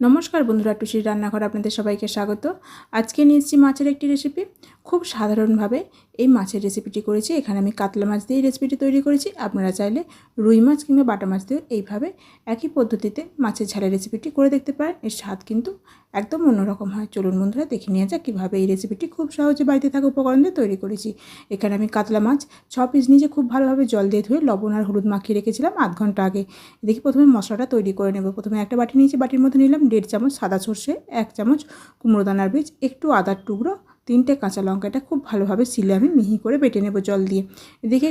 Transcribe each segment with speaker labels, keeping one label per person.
Speaker 1: নমস্কার বন্ধুরা টুসির রান্নাঘর আপনাদের সবাইকে স্বাগত। আজকে নিয়ে এসেছি মাছের একটি রেসিপি খুব সাধারণভাবে এই মাছের রেসিপিটি করেছি। এখানে আমি কাতলা মাছ দিয়ে রেসিপিটি তৈরি করেছি। আপনারা চাইলে রুই মাছ কিংবা বাটা মাছ দিয়েও এইভাবে একই পদ্ধতিতে মাছের ঝালের রেসিপিটি করে দেখতে পারেন। এর স্বাদ কিন্তু একদম অন্যরকম হয়। চলুন বন্ধুরা, দেখে নিয়ে যাক কীভাবে এই রেসিপিটি খুব সহজে বাড়িতে থাকা উপকরণ দিয়ে তৈরি করেছি। এখানে আমি কাতলা মাছ ছ পিস নিজে খুব ভালোভাবে জল দিয়ে ধুয়ে লবণ আর হলুদ মাখিয়ে রেখেছিলাম আধ ঘণ্টা আগে। দেখি প্রথমে মশলাটা তৈরি করে নেব। প্রথমে একটা বাটি নিয়েছি, বাটির মধ্যে নিলাম দেড় চামচ সাদা সর্ষে, এক চামচ কুমড়ো দানার বীজ, একটু আদার টুকরো তিনটে কাঁচা লঙ্কাটা খুব ভালোভাবে সিলে আমি মিহি করে বেটে নেব জল দিয়ে। এদিকে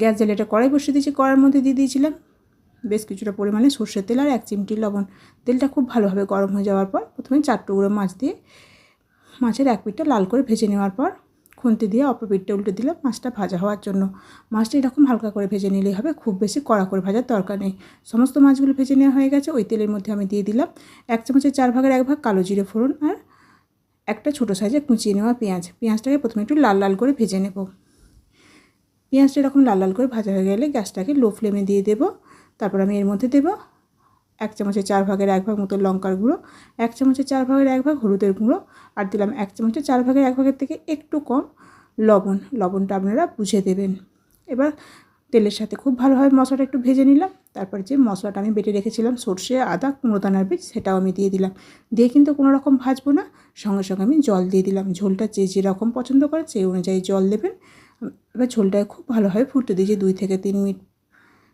Speaker 1: গ্যাস জ্বালে এটা কড়াই বসিয়ে দিয়েছি কড়ার মধ্যে দিয়ে দিয়েছিলাম বেশ কিছুটা পরিমাণে সর্ষের তেল আর এক চিমটি লবণ। তেলটা খুব ভালোভাবে গরম হয়ে যাওয়ার পর প্রথমে চার টুকরো মাছ দিয়ে মাছের এক পিঠটা লাল করে ভেজে নেওয়ার পর খুন্তি দিয়ে অপর পিঠটা উল্টে দিলাম মাছটা ভাজা হওয়ার জন্য। মাছটা এরকম হালকা করে ভেজে নিলেই হবে, খুব বেশি কড়া করে ভাজার দরকার নেই। সমস্ত মাছগুলো ভেজে নেওয়া হয়ে গেছে, ওই তেলের মধ্যে আমি দিয়ে দিলাম এক চামচের চার ভাগের এক ভাগ কালো জিরে ফোড়ন আর একটা ছোটো সাইজে কুচিয়ে নেওয়া পেঁয়াজ। পেঁয়াজটাকে প্রথমে একটু লাল লাল করে ভেজে নেব। পেঁয়াজটা এরকম লাল লাল করে ভাজা হয়ে গেলে গ্যাসটাকে লো ফ্লেমে দিয়ে দেবো। তারপর আমি এর মধ্যে দেবো এক চামচের চার ভাগের এক ভাগ মতো লঙ্কার গুঁড়ো, এক চামচের চার ভাগের এক ভাগ হলুদের গুঁড়ো আর দিলাম এক চামচের চার ভাগের এক ভাগের থেকে একটু কম লবণ। লবণটা আপনারা বুঝে দেবেন। এবার তেলের সাথে খুব ভালোভাবে মশলাটা একটু ভেজে নিলাম। তারপর যে মশলাটা আমি বেটে রেখেছিলাম, সর্ষে, আদা, কুমড়ো, দানার বীজ, সেটাও আমি দিয়ে দিলাম। দিয়ে কিন্তু কোনো রকম ভাজবো না, সঙ্গে সঙ্গে আমি জল দিয়ে দিলাম। ঝোলটা যে যেরকম পছন্দ করে সেই অনুযায়ী জল দেবেন। এবার ঝোলটায় খুব ভালোভাবে ফুটতে দিয়েছি, দুই থেকে তিন মিনিট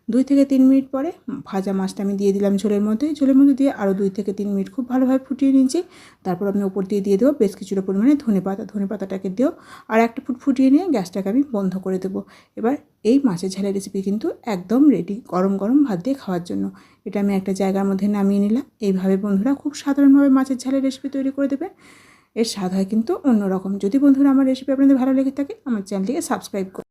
Speaker 1: দুই থেকে তিন মিনিট পরে ভাজা মাছটা আমি দিয়ে দিলাম ঝোলের মধ্যে। ঝোলের মধ্যে দিয়ে আরও দুই থেকে তিন মিনিট খুব ভালোভাবে ফুটিয়ে নিয়েছি। তারপর আমি ওপর দিয়ে দিয়ে দেবো বেশ কিছুটা পরিমাণে ধনে পাতা। ধনে পাতাটাকে দিও আর একটা ফুট ফুটিয়ে নিয়ে গ্যাসটাকে আমি বন্ধ করে দেবো। এবার এই মাছের ঝালের রেসিপি কিন্তু একদম রেডি গরম গরম ভাত দিয়ে খাওয়ার জন্য। এটা আমি একটা জায়গার মধ্যে নামিয়ে নিলাম। এইভাবে বন্ধুরা খুব সাধারণভাবে মাছের ঝালের রেসিপি তৈরি করে দেবে। এর স্বাদ হয় কিন্তু অন্যরকম। যদি বন্ধুরা আমার রেসিপি আপনাদের ভালো লেগে থাকে, আমার চ্যানেলটিকে সাবস্ক্রাইব করুন